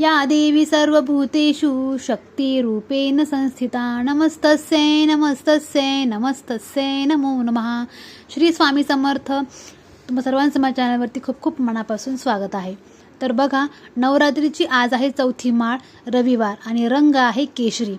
या देवी सर्वभूतेषु शक्तिरूपेण संस्थिता। नमस्तस्यै नमस्तस्यै नमस्तस्यै नमो नमः। श्री स्वामी समर्थ तुम्हा सर्वांचं माझ्या चॅनलवरती खूप खूप मनापासून स्वागत आहे. तर बघा नवरात्रीची आज आहे चौथी माळ रविवार आणि रंग आहे केशरी.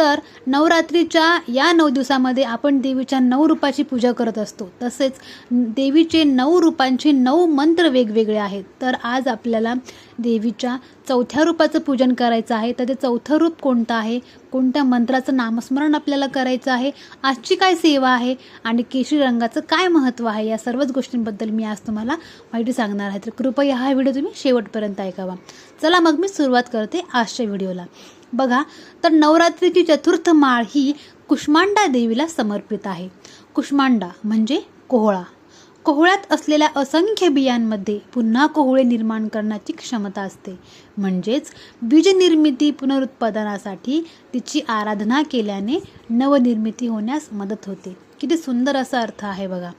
तर नवरात्रीच्या या नऊ दिवसामध्ये आपण देवीच्या नऊ रूपाची पूजा करत असतो. तसेच देवीचे नऊ रूपांचे नऊ मंत्र वेगवेगळे आहेत. तर आज आपल्याला देवीच्या चौथ्या रूपाचं पूजन करायचं आहे. तर ते चौथं रूप कोणतं आहे? कोणत्या मंत्राचं नामस्मरण आपल्याला करायचं आहे? आजची काय सेवा आहे? आणि केशरी रंगाचं काय महत्त्व आहे? या सर्वच गोष्टींबद्दल मी आज तुम्हाला माहिती सांगणार आहे. तर कृपया हा व्हिडिओ तुम्ही शेवटपर्यंत ऐकावा. चला मग मी सुरुवात करते आजच्या व्हिडिओला. बघा तर नवरात्रीची चतुर्थ माळ ही कुष्मांडा देवीला समर्पित आहे. कुष्मांडा म्हणजे कोहळा. कोहळ्यात असलेल्या असंख्य बियांमध्ये पुन्हा कोहळे निर्माण करण्याची क्षमता असते. म्हणजेच बीजनिर्मिती पुनरुत्पादनासाठी तिची आराधना केल्याने नवनिर्मिती होण्यास मदत होते. किती सुंदर असा अर्थ आहे बघा.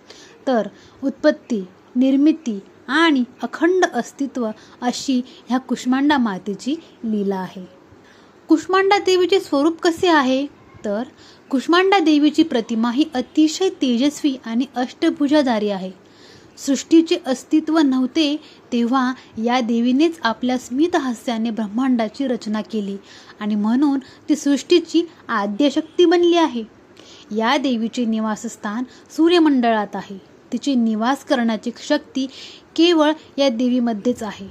तर उत्पत्ती निर्मिती आणि अखंड अस्तित्व अशी ह्या कुष्मांडा मातेची लीला आहे. कुष्मांडा देवीचे स्वरूप कसे आहे? तर कुष्मांडा देवीची प्रतिमा ही अतिशय तेजस्वी आणि अष्टभुजाधारी आहे. सृष्टीचे अस्तित्व नव्हते तेव्हा या देवीनेच आपल्या स्मित हास्याने ब्रह्मांडाची रचना केली आणि म्हणून ती सृष्टीची आद्यशक्ती बनली आहे. या देवीचे निवासस्थान सूर्यमंडळात आहे. तिचे निवास करण्याची शक्ती केवळ या देवीमध्येच आहे.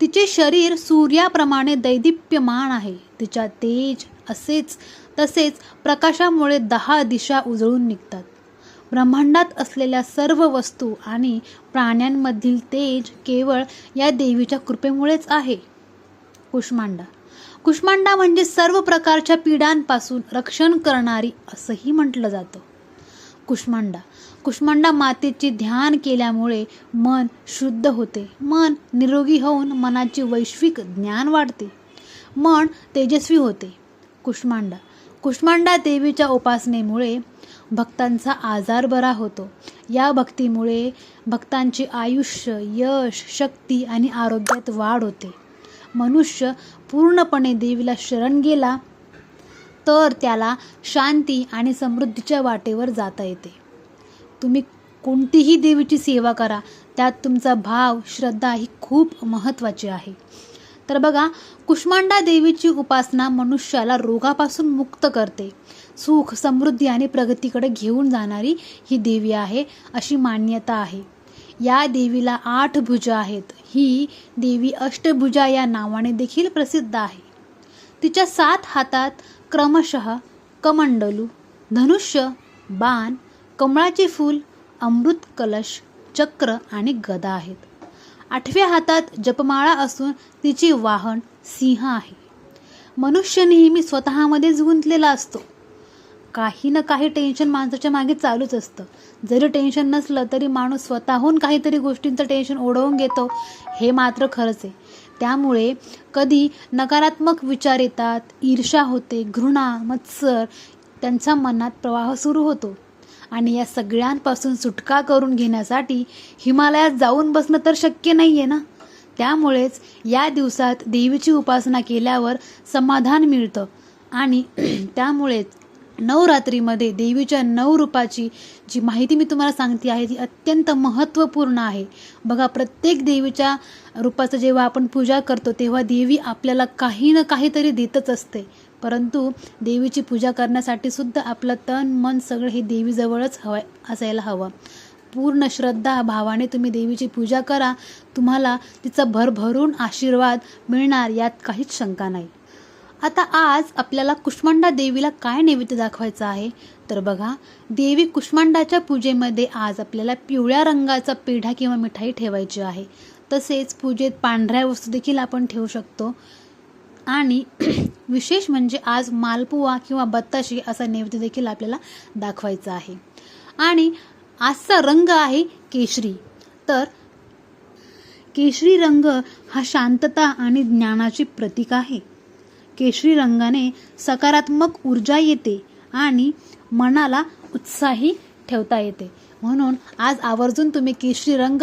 तिचे शरीर सूर्याप्रमाणे दैदिप्यमान आहे. तिच्या तेज असेच तसेच प्रकाशामुळे दहा दिशा उजळून निघतात. ब्रह्मांडात असलेल्या सर्व वस्तू आणि प्राण्यांमधील तेज केवळ या देवीच्या कृपेमुळेच आहे. कुष्मांडा. कुष्मांडा म्हणजे सर्व प्रकारच्या पिढ्यांपासून रक्षण करणारी असंही म्हटलं जातं. कुष्मांडा. कुष्मांडा मातेचे ध्यान केल्यामुळे मन शुद्ध होते. मन निरोगी होऊन मनाचे वैश्विक ज्ञान वाढते. मन तेजस्वी होते. कुष्मांडा. कुष्मांडा देवीच्या उपासनेमुळे भक्तांचा आजार बरा होतो. या भक्तीमुळे भक्तांचे आयुष्य यश शक्ती आणि आरोग्यात वाढ होते. मनुष्य पूर्णपणे देवीला शरण गेला तर त्याला शांती आणि समृद्धीच्या वाटेवर जाता येते. तुम्ही कोणतीही देवीची सेवा करा त्यात तुमचा भाव श्रद्धा ही खूप महत्त्वाची आहे. तर बघा कुष्मांडा देवीची उपासना मनुष्याला रोगापासून मुक्त करते. सुख समृद्धी आणि प्रगतीकडे घेऊन जाणारी ही देवी आहे अशी मान्यता आहे. या देवीला आठ भुजा आहेत. ही देवी अष्टभुजा या नावाने देखील प्रसिद्ध आहे. तिच्या सात हातात क्रमशः कमंडलू धनुष्य बाण कमळाचे फूल अमृत कलश चक्र आणि गदा आहेत. आठव्या हातात जपमाळा असून तिचे वाहन सिंह आहे. मनुष्य नेहमी स्वतःमध्येच गुंतलेला असतो. काही ना काही टेन्शन माणसाच्या मागे चालूच असतं. जरी टेन्शन नसलं तरी माणूस स्वतःहून काहीतरी गोष्टींचं टेन्शन ओढवून घेतो हे मात्र खरंच आहे. त्यामुळे कधी नकारात्मक विचार येतात ईर्षा होते घृणा मत्सर त्यांचा मनात प्रवाह सुरू होतो. आणि या सगळ्यांपासून सुटका करून घेण्यासाठी हिमालयात जाऊन बसणं तर शक्य नाही आहे ना? त्यामुळेच या दिवसात देवीची उपासना केल्यावर समाधान मिळतं. आणि त्यामुळेच नवरात्रीमध्ये देवीच्या नऊ रूपाची जी माहिती मी तुम्हाला सांगते आहे ती अत्यंत महत्त्वपूर्ण आहे. बघा प्रत्येक देवीच्या रूपाचं जेव्हा आपण पूजा करतो तेव्हा देवी आपल्याला काही ना काहीतरी देतच असते. परंतु देवीची पूजा करण्यासाठी सुद्धा आपलं तन मन सगळं हे देवीजवळच हवं असायला हवं. पूर्ण श्रद्धा भावाने तुम्ही देवीची पूजा करा. तुम्हाला तिचा भरभरून आशीर्वाद मिळणार यात काहीच शंका नाही. आता आज आपल्याला कुष्मांडा देवीला काय नैवेद्य दाखवायचं आहे? तर बघा देवी कुष्मांडाच्या पूजेमध्ये आज आपल्याला पिवळ्या रंगाचा पेढा किंवा मिठाई ठेवायची आहे. तसेच पूजेत पांढऱ्या वस्तू देखील आपण ठेवू शकतो. आणि विशेष म्हणजे आज मालपुवा किंवा बत्ताशी असा नैवेद्य देखील आपल्याला दाखवायचा आहे. आणि आजचा रंग आहे केशरी. तर केशरी रंग हा शांतता आणि ज्ञानाची प्रतीक आहे. केशरी रंगाने सकारात्मक ऊर्जा येते आणि मनाला उत्साही ठेवता येते. म्हणून आज आवर्जून तुम्ही केशरी रंग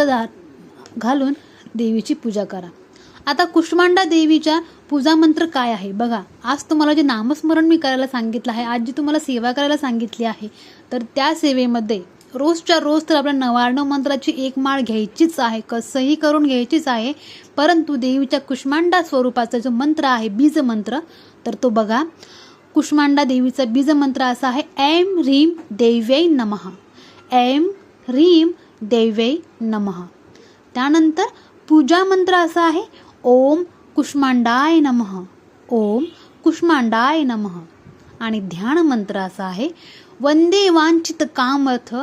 घालून देवीची पूजा करा. आता कुष्मांडा देवीच्या पूजा मंत्र काय आहे? बघा आज तुम्हाला जे नामस्मरण मी करायला सांगितलं आहे आज जी तुम्हाला सेवा करायला सांगितली आहे तर त्या सेवेमध्ये रोजच्या रोज तर आपल्या नवार्ण मंत्राची एक माळ घ्यायचीच आहे कसंही करून घ्यायचीच आहे परंतु देवीच्या कुष्मांडा स्वरूपाचा जो मंत्र आहे बीज मंत्र तर तो बघा. कुष्मांडा देवीचा बीज मंत्र असा आहे ऐम ह्रीम देव्यै नमः. ऐम ह्रीम देव्यै नमः. त्यानंतर पूजा मंत्र असा आहे ओम कुष्मांडाय नमः. ओम कुष्मांडाय नमः. आणि ध्यान मंत्र असा आहे वंदे वांछित कामर्थ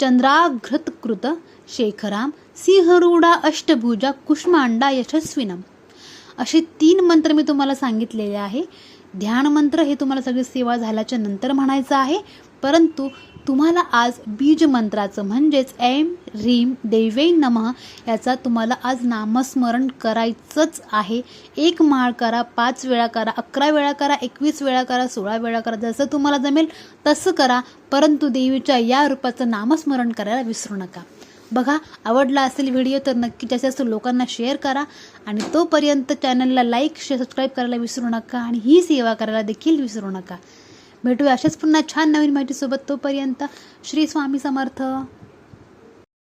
चंद्राघृतकृत शेखराम सिंहरूढा अष्टभुजा कुष्मांडा यशस्विनम. असे तीन मंत्र मी तुम्हाला सांगितलेले आहे. ध्यान मंत्र हे तुम्हाला सगळी सेवा झाल्याच्यानंतर म्हणायचं आहे. परंतु तुम्हाला आज बीज मंत्राचं म्हणजेच एम रीम देवे नमः याचा तुम्हाला आज नामस्मरण करायचंच आहे. एक माळ करा पाच वेळा करा अकरा वेळा करा एकवीस वेळा करा सोळा वेळा करा जसं तुम्हाला जमेल तसं करा. परंतु देवीच्या या रूपाचं नामस्मरण करायला विसरू नका. बघा आवडला असेल व्हिडिओ तर नक्की जास्तीत जास्त लोकांना शेअर करा आणि तोपर्यंत चॅनलला लाईक शेअर सबस्क्राईब करायला विसरू नका आणि ही सेवा करायला देखील विसरू नका. भेटूया अशाच पुन्हा छान नवीन माहितीसोबत तोपर्यंत. श्री स्वामी समर्थ.